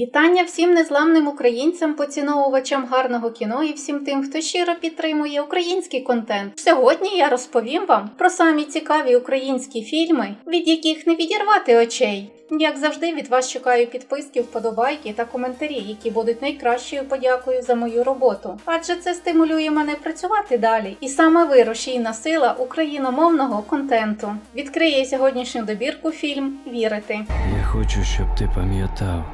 Вітання всім незламним українцям, поціновувачам гарного кіно і всім тим, хто щиро підтримує український контент. Сьогодні я розповім вам про самі цікаві українські фільми, від яких не відірвати очей. Як завжди, від вас чекаю підписки, вподобайки та коментарі, які будуть найкращою подякою за мою роботу. Адже це стимулює мене працювати далі. І саме ви рушійна сила україномовного контенту. Відкриє сьогоднішню добірку фільм Вірити. Я хочу, щоб ти пам'ятав,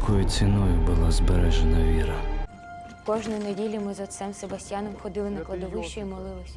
якою ціною була збережена віра. Кожної неділі ми з отцем Себастьяном ходили на кладовище і молились.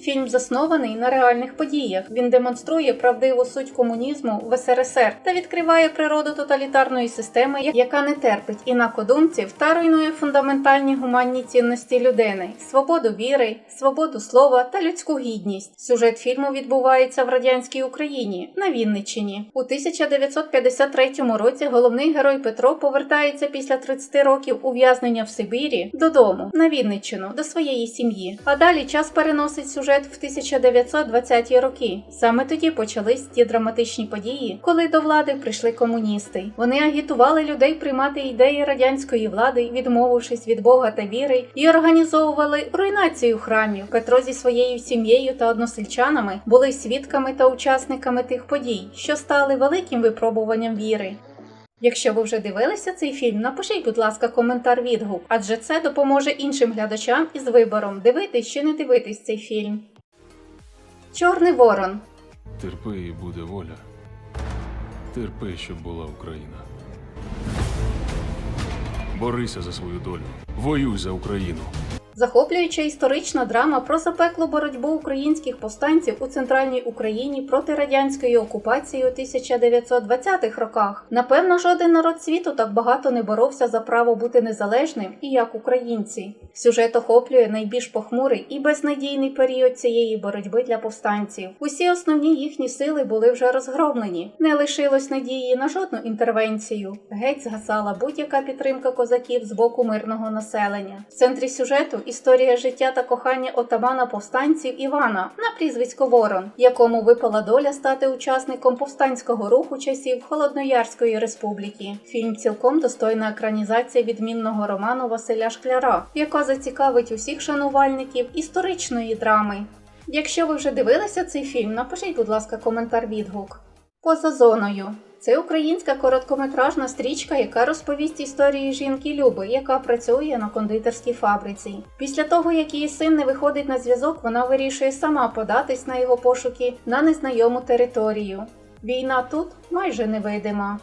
Фільм заснований на реальних подіях. Він демонструє правдиву суть комунізму в СРСР та відкриває природу тоталітарної системи, яка не терпить інакодумців та руйнує фундаментальні гуманні цінності людини: свободу віри, свободу слова та людську гідність. Сюжет фільму відбувається в радянській Україні на Вінниччині. У 1953 році головний герой Петро повертається після 30 років ув'язнення в Сибірі додому на Вінниччину до своєї сім'ї. А далі час переносить сюжет в 1920-ті роки. Саме тоді почались ті драматичні події, коли до влади прийшли комуністи. Вони агітували людей приймати ідеї радянської влади, відмовившись від Бога та віри, і організовували руйнацію храмів. Петро зі своєю сім'єю та односельчанами були свідками та учасниками тих подій, що стали великим випробуванням віри. Якщо ви вже дивилися цей фільм, напишіть, будь ласка, коментар відгук, адже це допоможе іншим глядачам із вибором дивитись чи не дивитись цей фільм. Чорний ворон. Терпи і буде воля. Терпи, щоб була Україна. Борися за свою долю. Воюй за Україну. Захоплююча історична драма про запеклу боротьбу українських повстанців у центральній Україні проти радянської окупації у 1920-х роках. Напевно, жоден народ світу так багато не боровся за право бути незалежним і як українці. Сюжет охоплює найбільш похмурий і безнадійний період цієї боротьби для повстанців. Усі основні їхні сили були вже розгромлені. Не лишилось надії на жодну інтервенцію. Геть згасала будь-яка підтримка козаків з боку мирного населення. В центрі сюжету історія життя та кохання отамана повстанців Івана на прізвисько Ворон, якому випала доля стати учасником повстанського руху часів Холодноярської республіки. Фільм цілком достойна екранізація відмінного роману Василя Шкляра, яка зацікавить усіх шанувальників історичної драми. Якщо ви вже дивилися цей фільм, напишіть, будь ласка, коментар відгук. Поза зоною. Це українська короткометражна стрічка, яка розповість історію жінки Люби, яка працює на кондитерській фабриці. Після того, як її син не виходить на зв'язок, вона вирішує сама податись на його пошуки на незнайому територію. Війна тут майже невидима.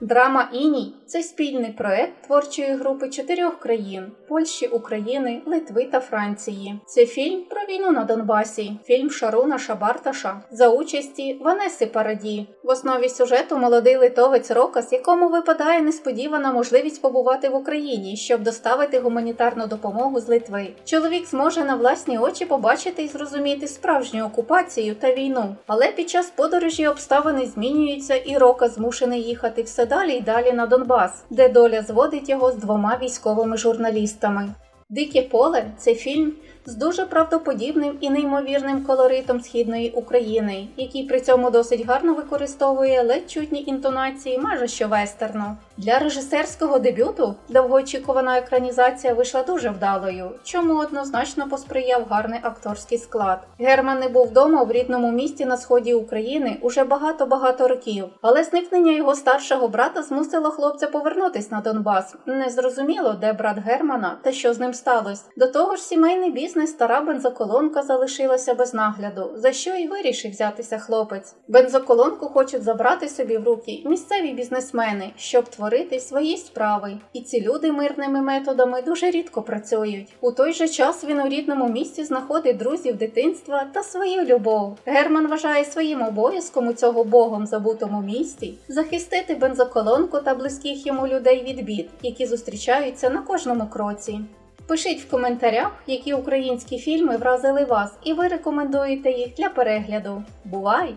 Драма Іній це спільний проект творчої групи чотирьох країн Польщі, України, Литви та Франції. Це фільм про війну на Донбасі, фільм Шаруна Шабарташа за участі Ванеси Параді. В основі сюжету молодий литовець Рокас, якому випадає несподівана можливість побувати в Україні, щоб доставити гуманітарну допомогу з Литви. Чоловік зможе на власні очі побачити і зрозуміти справжню окупацію та війну. Але під час подорожі обставини змінюються, і Рокас змушений їхати все далі й далі на Донбас, де доля зводить його з двома військовими журналістами. Дике поле це фільм з дуже правдоподібним і неймовірним колоритом східної України, який при цьому досить гарно використовує ледь чутні інтонації, майже що вестерну. Для режисерського дебюту довгоочікувана екранізація вийшла дуже вдалою, чому однозначно посприяв гарний акторський склад. Герман не був вдома в рідному місті на сході України уже багато-багато років, але зникнення його старшого брата змусило хлопця повернутись на Донбас. Незрозуміло, де брат Германа та що з ним сталося. До того ж, сімейний бізнес стара бензоколонка залишилася без нагляду, за що і вирішив взятися хлопець. Бензоколонку хочуть забрати собі в руки місцеві бізнесмени, щоб творити свої справи. І ці люди мирними методами дуже рідко працюють. У той же час він у рідному місті знаходить друзів дитинства та свою любов. Герман вважає своїм обов'язком у цього богом забутому місті захистити бензоколонку та близьких йому людей від бід, які зустрічаються на кожному кроці. Пишіть в коментарях, які українські фільми вразили вас, і ви рекомендуєте їх для перегляду. Бувай!